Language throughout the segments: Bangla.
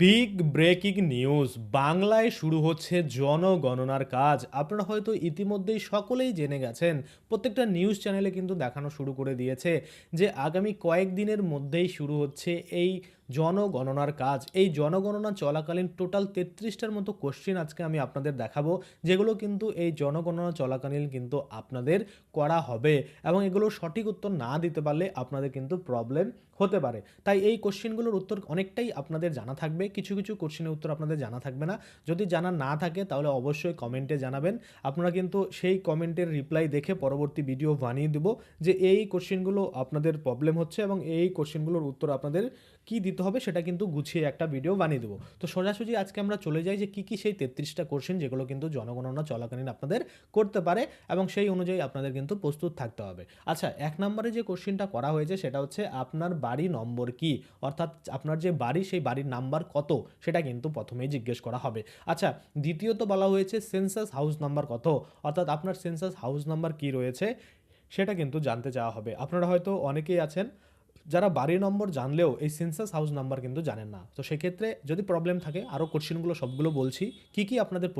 Big breaking news. বাংলায় শুরু হচ্ছে জনগণনার কাজ। আপনারা হয়তো ইতিমধ্যেই সকলেই জেনে গেছেন, প্রত্যেকটা নিউজ চ্যানেলে কিন্তু দেখানো শুরু করে দিয়েছে যে আগামী কয়েকদিনের মধ্যেই শুরু হচ্ছে এই জনগণনার কাজ। এই জনগণনা চলাকালীন টোটাল তেত্রিশটার মতো কোশ্চেন আজকে আমি আপনাদের দেখাবো, যেগুলো কিন্তু এই জনগণনা চলাকালীন কিন্তু আপনাদের করা হবে এবং এগুলো সঠিক উত্তর না দিতে পারলে আপনাদের কিন্তু প্রবলেম হতে পারে। তাই এই কোশ্চেনগুলোর উত্তর অনেকটাই আপনাদের জানা থাকবে, কিছু কিছু কোশ্চেনের উত্তর আপনাদের জানা থাকবে না। যদি জানা না থাকে তাহলে অবশ্যই কমেন্টে জানাবেন। আপনারা কিন্তু সেই কমেন্টের রিপ্লাই দেখে পরবর্তী ভিডিও বানিয়ে দেবো যে এই কোশ্চেনগুলো আপনাদের প্রবলেম হচ্ছে এবং এই কোশ্চেনগুলোর উত্তর আপনাদের কি দিতে হবে সেটা কিন্তু গুছিয়ে একটা ভিডিও বানিয়ে দেবো। তো সোজাসুজি আজকে আমরা চলে যাই যে কী কী সেই তেত্রিশটা কোশ্চেন যেগুলো কিন্তু জনগণনা চলাকালীন আপনাদের করতে পারে এবং সেই অনুযায়ী আপনাদের কিন্তু প্রস্তুত থাকতে হবে। আচ্ছা এক নম্বরে যে কোশ্চেনটা করা হয়েছে সেটা হচ্ছে আপনার বাড়ি নম্বর কি? অর্থাৎ আপনার যে বাড়ি সেই বাড়ির নাম্বার কত? সেটা কিন্তু প্রথমেই জিজ্ঞেস করা হবে। আচ্ছা দ্বিতীয়ত বলা হয়েছে সেন্সাস হাউস নাম্বার কত? অর্থাৎ আপনার সেন্সাস হাউস নাম্বার কি রয়েছে? সেটা কিন্তু জানতে চাওয়া হবে। আপনারা হয়তো অনেকেই আছেন যারা বাড়ি নম্বর জানলেও এই সেন্সাস হাউস নাম্বার কিন্তু জানেন না। তো সেক্ষেত্রে যদি প্রবলেম থাকে আরও কোশ্চেনগুলো সবগুলো বলছি, কি কি আপনাদের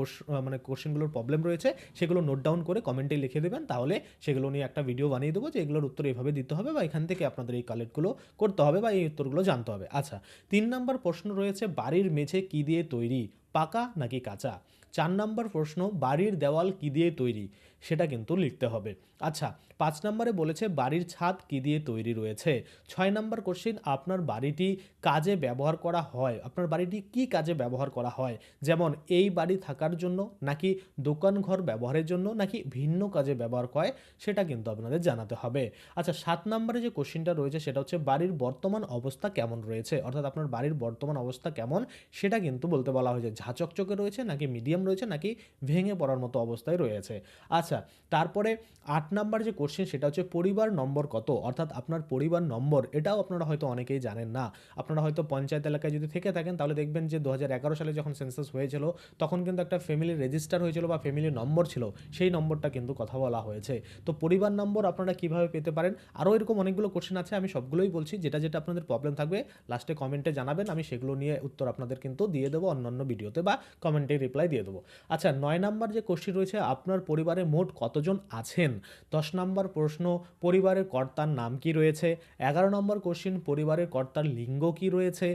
মানে কোশ্চেনগুলোর প্রবলেম রয়েছে, সেগুলো নোট ডাউন করে কমেন্টে লিখে দেবেন, তাহলে সেগুলো নিয়ে একটা ভিডিও বানিয়ে দেবো যে এগুলোর উত্তর এইভাবে দিতে হবে বা এখান থেকে আপনাদের এই কালেক্টগুলো করতে হবে বা এই উত্তরগুলো জানতে হবে। আচ্ছা তিন নম্বর প্রশ্ন রয়েছে, বাড়ির মেঝে কি দিয়ে তৈরি, পাকা নাকি কাঁচা? চার নম্বর প্রশ্ন, বাড়ির দেওয়াল কি দিয়ে তৈরি? সেটা কিন্তু লিখতে হবে। আচ্ছা পাঁচ নম্বরে বলেছে, বাড়ির ছাদ কি দিয়ে তৈরি রয়েছে? ছয় নম্বর কোশ্চিন আপনার বাড়িটি কাজে ব্যবহার করা হয়? আপনার বাড়িটি কি কাজে ব্যবহার করা হয়? যেমন, এই বাড়ি থাকার জন্য নাকি দোকান ঘর ব্যবহারের জন্য নাকি ভিন্ন কাজে ব্যবহার হয় সেটা কিন্তু আপনাদের জানাতে হবে। আচ্ছা সাত নম্বরে যে কোশ্চিনটা রয়েছে, সেটা হচ্ছে, বাড়ির বর্তমান অবস্থা কেমন রয়েছে? অর্থাৎ আপনার বাড়ির বর্তমান অবস্থা কেমন? সেটা কিন্তু বলতে বলা হয়েছে, ঝাঁচকচকে রয়েছে নাকি মিডিয়াম রয়েছে নাকি ভেঙে পড়ার মতো অবস্থায় রয়েছে? আচ্ছা তারপরে আট নাম্বার যে কোশ্চেন সেটা হচ্ছে পরিবার নম্বর কত? অর্থাৎ আপনার পরিবার নম্বর, এটাও আপনারা হয়তো অনেকেই জানেন না। আপনারা হয়তো পঞ্চায়েত এলাকায় যদি থেকে থাকেন, তাহলে দেখবেন যে দু হাজার এগারো সালে যখন সেন্সাস হয়েছিল, তখন কিন্তু একটা ফ্যামিলি রেজিস্টার হয়েছিল বা ফ্যামিলি নম্বর ছিল, সেই নম্বরটা কিন্তু কথা বলা হয়েছে। তো পরিবার নম্বর আপনারা কীভাবে পেতে পারেন? আরও এরকম অনেকগুলো কোশ্চেন আছে, আমি সবগুলোই বলছি, যেটা যেটা আপনাদের প্রবলেম থাকবে লাস্টে কমেন্টে জানাবেন, আমি সেগুলো নিয়ে উত্তর আপনাদের কিন্তু দিয়ে দেবো অন্যান্য ভিডিওতে বা কমেন্টে রিপ্লাই দিয়ে দেবো। আচ্ছা নয় নাম্বার যে কোশ্চেন রয়েছে, আপনার পরিবারে মোট কতজন আছেন? দশ নাম্বার প্রশ্ন, পরিবারের কর্তার নাম কি রয়েছে? এগারো নম্বর কোশ্চিন পরিবারের কর্তার লিঙ্গ কি রয়েছে?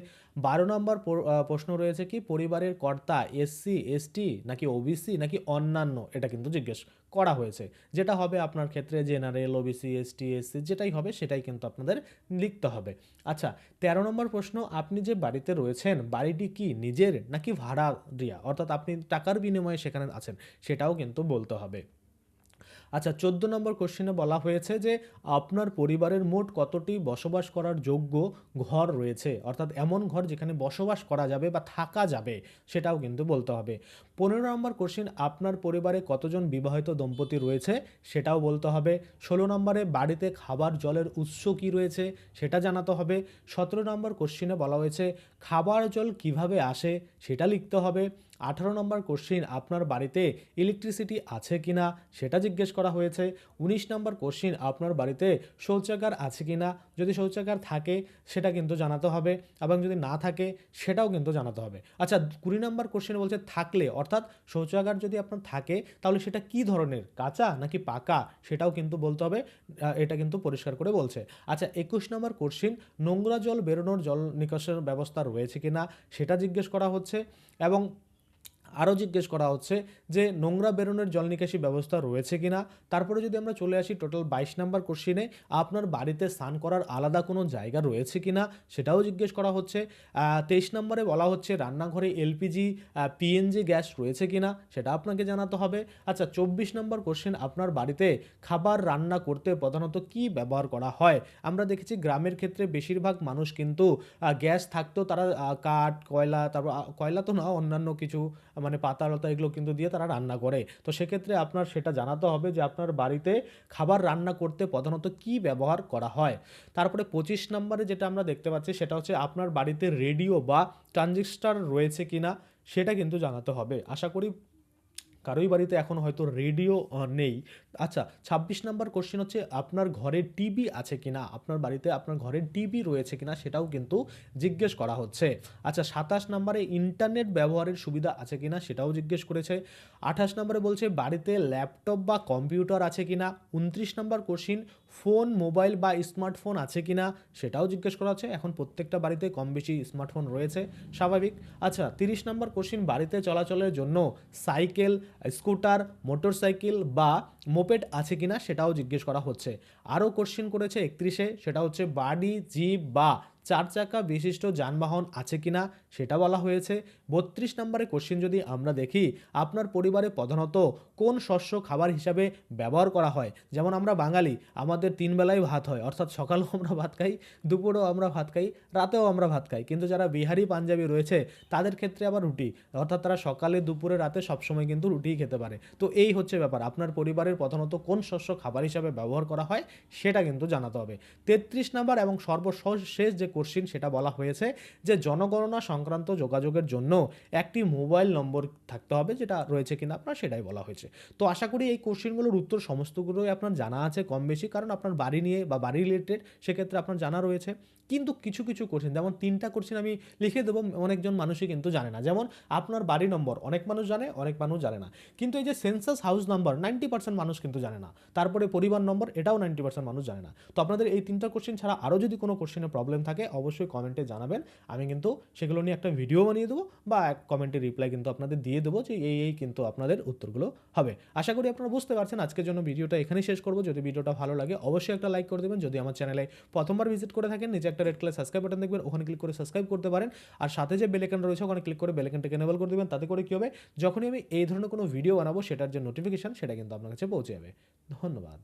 বারো নম্বর প্রশ্ন রয়েছে কি, পরিবারের কর্তা এসসি এসটি নাকি ওবিসি নাকি অন্যান্য? এটা কিন্তু জিজ্ঞেস করা হয়েছে। যেটা হবে আপনার ক্ষেত্রে জেনারেল ওবিসি এসটি এসসি যেটাই হবে সেটাই কিন্তু আপনাদের লিখতে হবে। আচ্ছা তেরো নম্বর প্রশ্ন, আপনি যে বাড়িতে রয়েছেন, বাড়িটি কি নিজের নাকি ভাড়া দিয়া? অর্থাৎ আপনি টাকার বিনিময়ে সেখানে আছেন, সেটাও কিন্তু বলতে হবে। আচ্ছা চোদ্দ নম্বর কোশ্চেনে বলা হয়েছে যে আপনার পরিবারের মোট কতটি বসবাস করার যোগ্য ঘর রয়েছে? অর্থাৎ এমন ঘর যেখানে বসবাস করা যাবে বা থাকা যাবে, সেটাও কিন্তু বলতে হবে। পনেরো নম্বর কোশ্চেন আপনার পরিবারে কতজন বিবাহিত দম্পতি রয়েছে? সেটাও বলতে হবে। ষোলো নম্বরে, বাড়িতে খাবার জলের উৎস কি রয়েছে? সেটা জানাতে হবে। সতেরো নম্বর কোশ্চেনে বলা হয়েছে, খাবার জল কীভাবে আসে? সেটা লিখতে হবে। আঠারো নম্বর কোশ্চিন আপনার বাড়িতে ইলেকট্রিসিটি আছে কি না সেটা জিজ্ঞেস করা হয়েছে। উনিশ নম্বর কোশ্চিন আপনার বাড়িতে শৌচাগার আছে কি না যদি শৌচাগার থাকে, সেটা কিন্তু জানাতে হবে এবং যদি না থাকে, সেটাও কিন্তু জানাতে হবে। আচ্ছা কুড়ি নম্বর কোশ্চেন বলছে থাকলে, অর্থাৎ শৌচাগার যদি আপনার থাকে, তাহলে সেটা কি ধরনের? কাঁচা নাকি পাকা? সেটাও কিন্তু বলতে হবে। এটা কিন্তু পরিষ্কার করে বলছে। আচ্ছা একুশ নম্বর কোশ্চিন নোংরা জল বেরোনোর জল নিকাশের ব্যবস্থা রয়েছে কি না সেটা জিজ্ঞেস করা হচ্ছে এবং আরও জিজ্ঞেস করা হচ্ছে যে নোংরা বেরোনোর জল নিকাশি ব্যবস্থা রয়েছে কিনা। তারপরে যদি আমরা চলে আসি টোটাল বাইশ নাম্বার কোশ্চিনে, আপনার বাড়িতে স্নান করার আলাদা কোনো জায়গা রয়েছে কিনা সেটাও জিজ্ঞেস করা হচ্ছে। তেইশ নম্বরে বলা হচ্ছে রান্নাঘরে এলপিজি পিএনজি গ্যাস রয়েছে কিনা সেটা আপনাকে জানাতে হবে। আচ্ছা চব্বিশ নম্বর কোশ্চেন, আপনার বাড়িতে খাবার রান্না করতে প্রধানত কি ব্যবহার করা হয়? আমরা দেখেছি গ্রামের ক্ষেত্রে বেশিরভাগ মানুষ কিন্তু গ্যাস থাকতো তারা কাঠ, কয়লা, তারপর কয়লা তো না, অন্যান্য কিছু মানে পাতালতা এগুলো কিন্তু দিয়ে তারা রান্না করে। তো সেক্ষেত্রে আপনার সেটা জানাতে হবে যে আপনার বাড়িতে খাবার রান্না করতে প্রধানত কি ব্যবহার করা হয়। তারপরে পঁচিশ নম্বরে যেটা আমরা দেখতে পাচ্ছি সেটা হচ্ছে আপনার বাড়িতে রেডিও বা ট্রানজিস্টার রয়েছে কিনা সেটা কিন্তু জানাতে হবে। আশা করি কারোই বাড়িতে এখন হয়তো রেডিও নেই। আচ্ছা ছাব্বিশ নাম্বার কোশ্চেন হচ্ছে, আপনার ঘরে টিভি আছে কি না আপনার বাড়িতে আপনার ঘরে টিভি রয়েছে কি না সেটাও কিন্তু জিজ্ঞেস করা হচ্ছে। আচ্ছা সাতাশ নম্বরে ইন্টারনেট ব্যবহারের সুবিধা আছে কি না সেটাও জিজ্ঞেস করেছে। আঠাশ নম্বরে বলছে, বাড়িতে ল্যাপটপ বা কম্পিউটার আছে কি না উনত্রিশ নম্বর কোশ্চিন ফোন, মোবাইল বা স্মার্টফোন আছে কি না সেটাও জিজ্ঞেস করা হচ্ছে। এখন প্রত্যেকটা বাড়িতে কম বেশি স্মার্টফোন রয়েছে, স্বাভাবিক। আচ্ছা তিরিশ নম্বর কোশ্চিন বাড়িতে চলাচলের জন্য সাইকেল, স্কুটার, মোটরসাইকেল বা মোপেড আছে কিনা সেটাও জিজ্ঞেস করা হচ্ছে। আরও কোশ্চিন করেছে একত্রিশে, সেটা হচ্ছে বাড়ি, জিপ বা চার চাকা বিশিষ্ট যানবাহন আছে কিনা সেটা বলা হয়েছে। বত্রিশ নম্বরে কোশ্চিন যদি আমরা দেখি, আপনার পরিবারে প্রধানত কোন শস্য খাবার হিসাবে ব্যবহার করা হয়? যেমন আমরা বাঙালি, আমাদের তিন বেলায় ভাত হয়, অর্থাৎ সকালেও আমরা ভাত খাই, দুপুরেও আমরা ভাত খাই, রাতেও আমরা ভাত খাই। কিন্তু যারা বিহারি পাঞ্জাবি রয়েছে, তাদের ক্ষেত্রে আবার রুটি, অর্থাৎ তারা সকালে, দুপুরে, রাতে সবসময় কিন্তু রুটিই খেতে পারে। তো এই হচ্ছে ব্যাপার, আপনার পরিবারের প্রধানত কোন শস্য খাবার হিসাবে ব্যবহার করা হয় সেটা কিন্তু জানাতে হবে। তেত্রিশ নাম্বার এবং সর্বশেষ যে কোশ্চিন সেটা বলা হয়েছে যে জনগণনা সংক্রান্ত যোগাযোগের জন্য একটি মোবাইল নম্বর থাকতে হবে যেটা রয়েছে কিনা আপনার সেটাই বলা হয়েছে। তো আশা করি এই কোশ্চেনগুলোর উত্তর সমস্তগুলোই আপনার জানা আছে কম বেশি কারণ আপনার বাড়ি নিয়ে বা বাড়ি রিলেটেড সেক্ষেত্রে আপনার জানা রয়েছে। কিন্তু কিছু কিছু কোশ্চেন যেমন তিনটা কোশ্চেন আমি লিখে দেবো অনেকজন মানুষই কিন্তু জানে না। যেমন আপনার বাড়ি নম্বর, অনেক মানুষ জানে, অনেক মানুষ জানে না। কিন্তু এই যে census house number ninety percent মানুষ কিন্তু জানে না। তারপরে পরিবার নম্বর, এটাও নাইনটি পার্সেন্ট মানুষ জানে না। তো আপনাদের এই তিনটা কোশ্চেন ছাড়া আরও যদি কোনো কোশ্চেনে প্রবলেম থাকে, অবশ্যই কমেন্টে জানাবেন। আমি কিন্তু সেগুলো নিয়ে একটা ভিডিও বানিয়ে দেবো বা এক কমেন্টে রিপ্লাই কিন্তু আপনাদের দিয়ে দেবো যে এই এই কিন্তু আপনাদের উত্তরগুলো হবে। আশা করি আপনারা বুঝতে পারছেন। আজকের জন্য ভিডিওটা এখানেই শেষ করব। যদি ভিডিওটা ভালো লাগে, অবশ্যই একটা লাইক করে দেবেন। যদি আমার চ্যানেলে প্রথমবার ভিজিট করে থাকেন নিচে একটা রেড কালার সাবস্ক্রাইব বাটন দেখবেন, ওখানে ক্লিক করে সাবস্ক্রাইব করতে পারেন। আর সাথে যে বেলেকান রয়েছে, ওখানে ক্লিক করে বেলেকানটাকে এনেবল করে দেবেন, তাতে করে কী হবে? যখনই আমি এই ধরনের কোনো ভিডিও বানাবো, সেটার যে নোটিফিকেশন সেটা কিন্তু আপনার কাছে পৌঁছে যাবে। ধন্যবাদ।